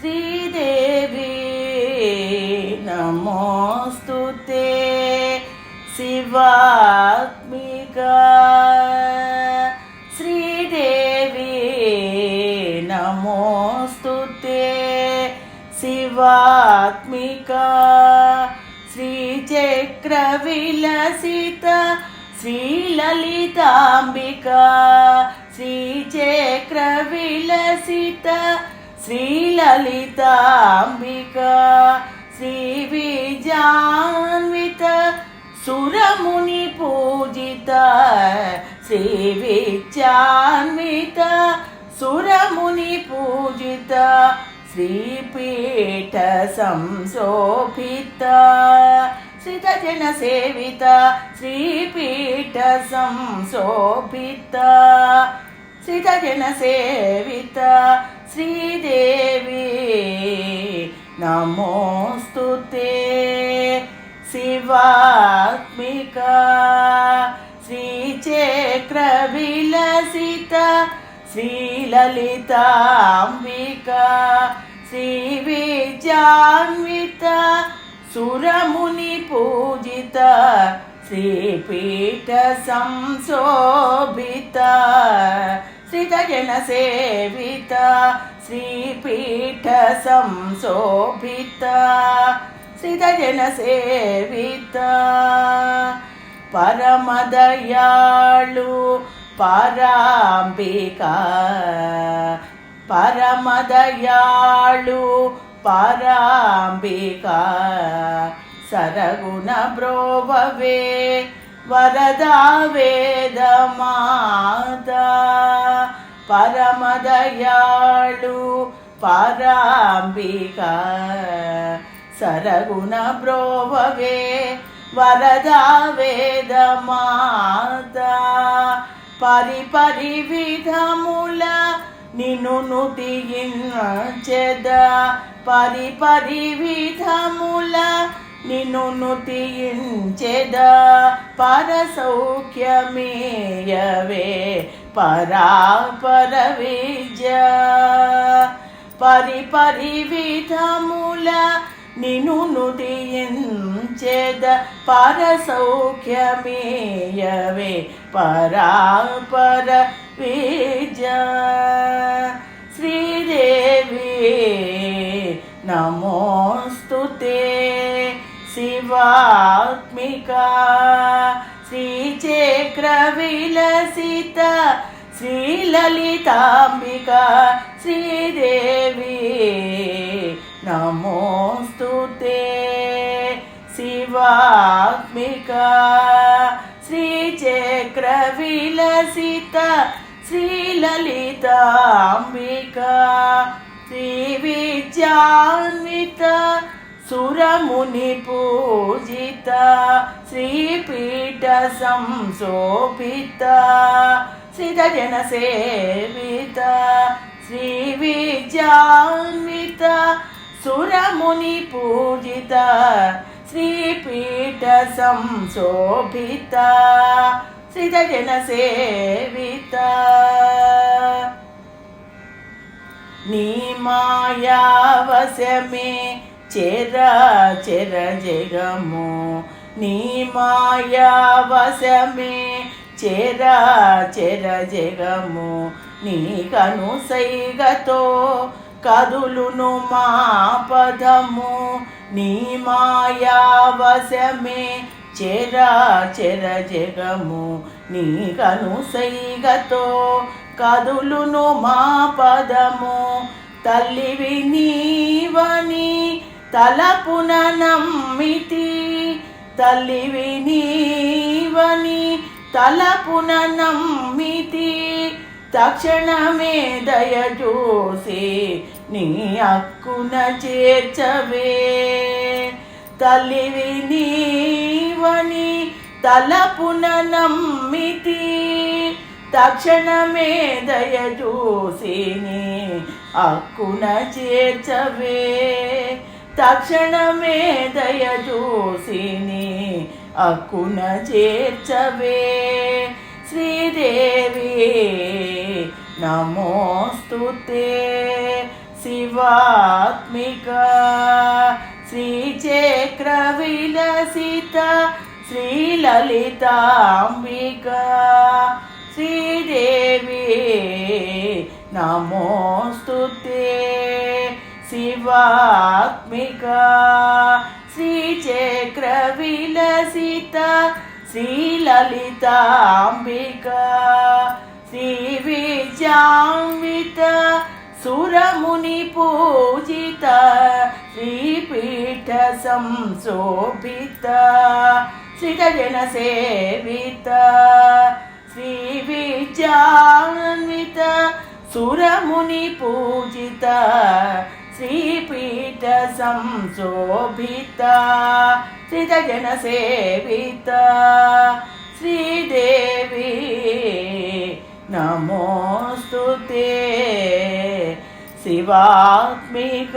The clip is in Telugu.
శ్రీదేవి నమోస్తు శివాత్మిక. శ్రీదేవి నమోస్తు శివాత్మిక. శ్రీచక్ర విలసిత శ్రీలలితాంబిక. శ్రీచక్ర విలసిత శ్రీలలితాంబిక శ్రీ విజాన్విత సురముని పూజిత శ్రీ విజాన్విత సురముని పూజిత శ్రీపీఠ సంశోభిత శ్రీతజన సేవిత శ్రీపీఠ సంశోభిత శ్రీతజన సేవిత శ్రీదేవి నమోస్తు శివాత్మిక శ్రీచక్ర విలసిత శ్రీలలితాంబిక శ్రీ విజాన్విత సురముని పూజిత శ్రీపీఠ సంశోభిత శ్రీతజన సేవిత శ్రీపీఠ సంశోభిత శ్రీతజన సేవిత. పరమదయాళు పరాంబిక పరమదయాళు పరాంబిక. సరగుణ బ్రోభవే వరదా వేదమా పరమదయాళు పరాంబిక సరగుణ బ్రోవవే వరదా వేదమాత పరి పరి విధముల నిన్ను నుతియించెద పరి పరి విధముల నిన్ను నుతియించెద పరసౌఖ్యమేయవే పరా పరాపర విజయ పరి పరి విధముల నిన్ను నుదించేద పరసౌఖ్యమేయవే పరా పర విజ శివాత్మిక శ్రీచక్ర విలసిత శ్రీలలితాంబిక శ్రీదేవి. నమోస్తు శివాత్మిక శ్రీచక్ర విలసిత శ్రీలలితాంబిక శ్రీ విద్యాన్విత సురముని పూజిత శ్రీపీఠ సంశోభిత శ్రీధజన సేవిత శ్రీ విద్యాన్విత సురముని పూజిత శ్రీపీఠ సంశోభిత శ్రీధజన సేవిత. నీ మాయావశమే చెర చెర జగము నీ మాయావశమే చెర చెర జగము నీ కను సైగతో కదులును మా పదము. నీ మాయావశమే చెర చెర జగము నీ కను సైగతో కదులును మా పదము. తల్లివి నీవని తలపున నమ్మితి తల్లివి నీవని తలపున నమ్మితి తక్షణమే దయ చూసి నీ అక్కున చేర్చవే. తల్లివి నీవని తలపున నమ్మితి తక్షణమే దయ చూసి నీ అక్కున చేర్చవే. తక్షణమే దయ చూసిని అక్కున చేర్చవే. శ్రీదేవి నమోస్తుతే శివాత్మిక. శ్రీచక్ర విలసిత శ్రీలలితాంబిక. శ్రీదేవి నమోస్తుతే శివాత్మిక. శ్రీచక్ర విలసిత శ్రీలలితాంబిక. శ్రీ విద్యాన్విత సురముని పూజిత శ్రీపీఠ శ్రీపీఠ సంశోభిత శ్రీతజన సేవిత శ్రీదేవి నమోస్తు శివాత్మిక